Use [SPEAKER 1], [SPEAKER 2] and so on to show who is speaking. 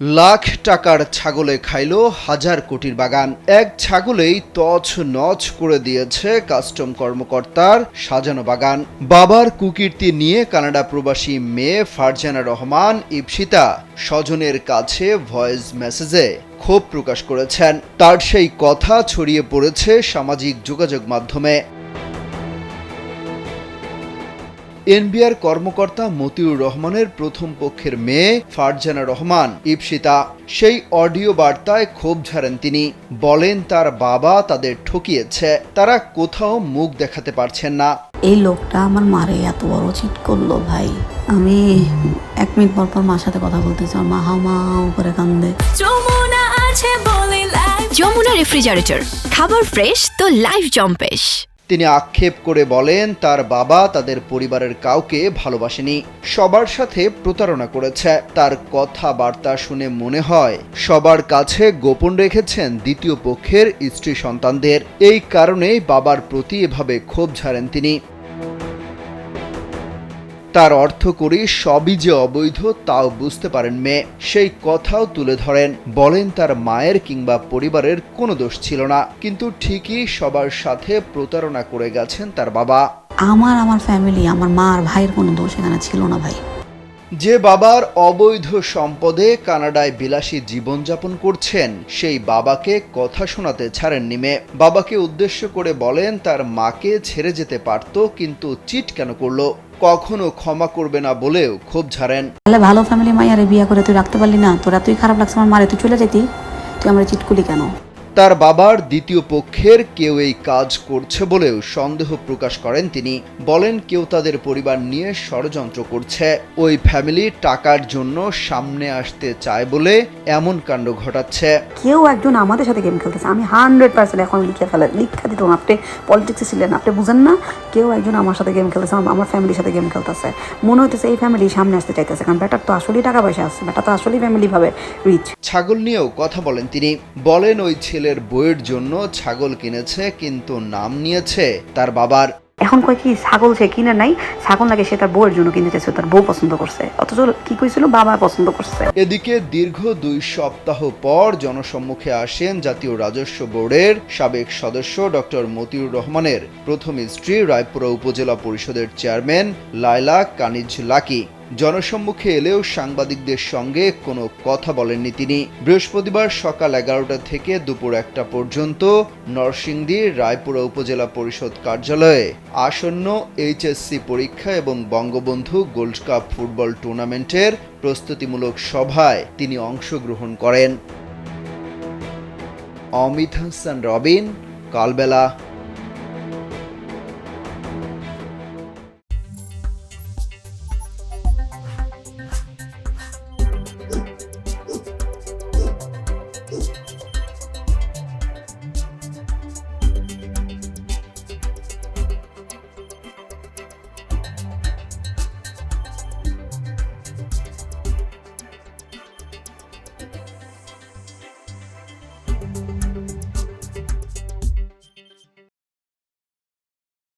[SPEAKER 1] লাখ টাকার ছাগলে খাইল হাজার কোটির বাগান। এক ছাগলেই তছ নছ করে দিয়েছে কাস্টম কর্মকর্তার সাজানো বাগান। বাবার কুকীর্তি নিয়ে কানাডা প্রবাসী মেয়ে ফারজানা রহমান, ইপসিতা স্বজনের কাছে ভয়েস মেসেজে ক্ষোভ প্রকাশ করেছেন। তার সেই কথা ছড়িয়ে পড়েছে সামাজিক যোগাযোগ মাধ্যমে। এনবিআর কর্মকর্তা মতিউর রহমানের প্রথম পক্ষের মেয়ে ফারজানা রহমান ইপসিতা। সেই অডিও বার্তায় ক্ষোভ ঝাড়েন তিনি। বলেন তার বাবা তাদের ঠকিয়েছে। তারা কোথাও মুখ দেখাতে পারছেন না।
[SPEAKER 2] এই লোকটা আমার মারে এত বড় চিট করল ভাই। আমি এক মিনিট পর পর মার সাথে কথা বলতেছি আমার মা হাও মাও করে কান্দে।
[SPEAKER 3] যমুনা আছে বলে লাইফ যমুনা রেফ্রিজারেটর খাবার ফ্রেশ তো লাইফ জম্পেশ।
[SPEAKER 1] তিনি আক্ষেপ করে বলেন, তার বাবা তাদের পরিবারের কাউকে ভালোবাসেনি। সবার সাথে প্রতারণা করেছে। তার কথাবার্তা শুনে মনে হয়, সবার কাছে গোপন রেখেছেন দ্বিতীয় পক্ষের স্ত্রী সন্তানদের। এই কারণেই বাবার প্রতি এভাবে ক্ষোভ ঝাড়েন তিনি। তার অর্থ করি, সবই যে অবৈধ তাও বুঝতে পারেন মেয়ে। সেই কথাও তুলে ধরেন। বলেন তার মায়ের কিংবা পরিবারের কোনো দোষ ছিল না, কিন্তু ঠিকই সবার সাথে প্রতারণা করে গেছেন তার বাবা।
[SPEAKER 2] আমার আমার ফ্যামিলি আমার মা আর ভাইয়ের কোনো দোষ এখানে ছিল না ভাই।
[SPEAKER 1] যে বাবার অবৈধ সম্পদে কানাডায় বিলাসী জীবনযাপন করছেন, সেই বাবাকে কথা শোনাতে ছাড়েননি মেয়ে বাবাকে উদ্দেশ্য করে বলেন, তার মাকে ছেড়ে যেতে পারত, কিন্তু চিট কেন করল? কখনো ক্ষমা করবে না বলেও ক্ষোভ ঝাড়েন।
[SPEAKER 2] তাহলে ভালো ফ্যামিলি মাইয়ারে বিয়ে করে তুই রাখতে পারলি না, তোরা তুই খারাপ লাগছে আমার মারে, তুই চলে যেতি তুই আমার চিট করলি কেন?
[SPEAKER 1] তার বাবার দ্বিতীয় পক্ষের কেউ এই কাজ করছে বলেও সন্দেহ প্রকাশ করেন তিনি। বলেন কেউ তাদের পরিবার নিয়ে ষড়যন্ত্র করছে। ওই ফ্যামিলি টাকার জন্য সামনে আসতে চায় বলে এমন কাণ্ড ঘটাচ্ছে।
[SPEAKER 2] কেউ একজন আমাদের সাথে গেম খেলতেছে। আমি হান্ড্রেড পার্সেন্ট এখন লিখে ফেলে লিখা দিত আপনি পলিটিক্সে ছিলেন আপনি বুঝেন না? কেউ একজন আমার সাথে গেম খেলতেছে আমার- ফ্যামিলির সাথে গেম খেলতেছে। মনে হইতেছে এই ফ্যামিলি সামনে আসতে চাইতেছে। কারণ ব্যাটার তো আসলেই টাকা পয়সা আছে। ব্যাটা তো আসলেই ফ্যামিলি ভাবে রিচ
[SPEAKER 1] ছাগল নিয়েও কথা বলেন তিনি। বলেন ওই ছেলের বইয়ের জন্য ছাগল কিনেছে কিন্তু নাম নিয়েছে তার বাবার।
[SPEAKER 2] এখন কয় কি ছাগল সে কিনে নাই ছাগল নাকি সে তার বউয়ের জন্য কিনে চাইছে তার বউ পছন্দ করছে। অথচ কি কইছিল? বাবা পছন্দ করছে।
[SPEAKER 1] এদিকে দীর্ঘ দুই সপ্তাহ পর জনসম্মুখে আসেন জাতীয় রাজস্ব বোর্ডের সাবেক সদস্য ডক্টর মতিউর রহমানের। প্রথম স্ত্রী রায়পুরা উপজেলা পরিষদের চেয়ারম্যান লায়লা কানিজ লাকি। জনসম্মুখে এলেও সাংবাদিকদের সঙ্গে কোনো কথা বলেননি তিনি। বৃহস্পতিবার সকাল এগারোটা থেকে দুপুর একটা পর্যন্ত নরসিংদীর রায়পুরা উপজেলা পরিষদ কার্যালয়ে আসন্ন এইচএসসি পরীক্ষা এবং বঙ্গবন্ধু গোল্ড কাপ ফুটবল টুর্নামেন্টের প্রস্তুতিমূলক সভায় তিনি অংশগ্রহণ করেন। অমিত হাসান, রবিন, কালবেলা।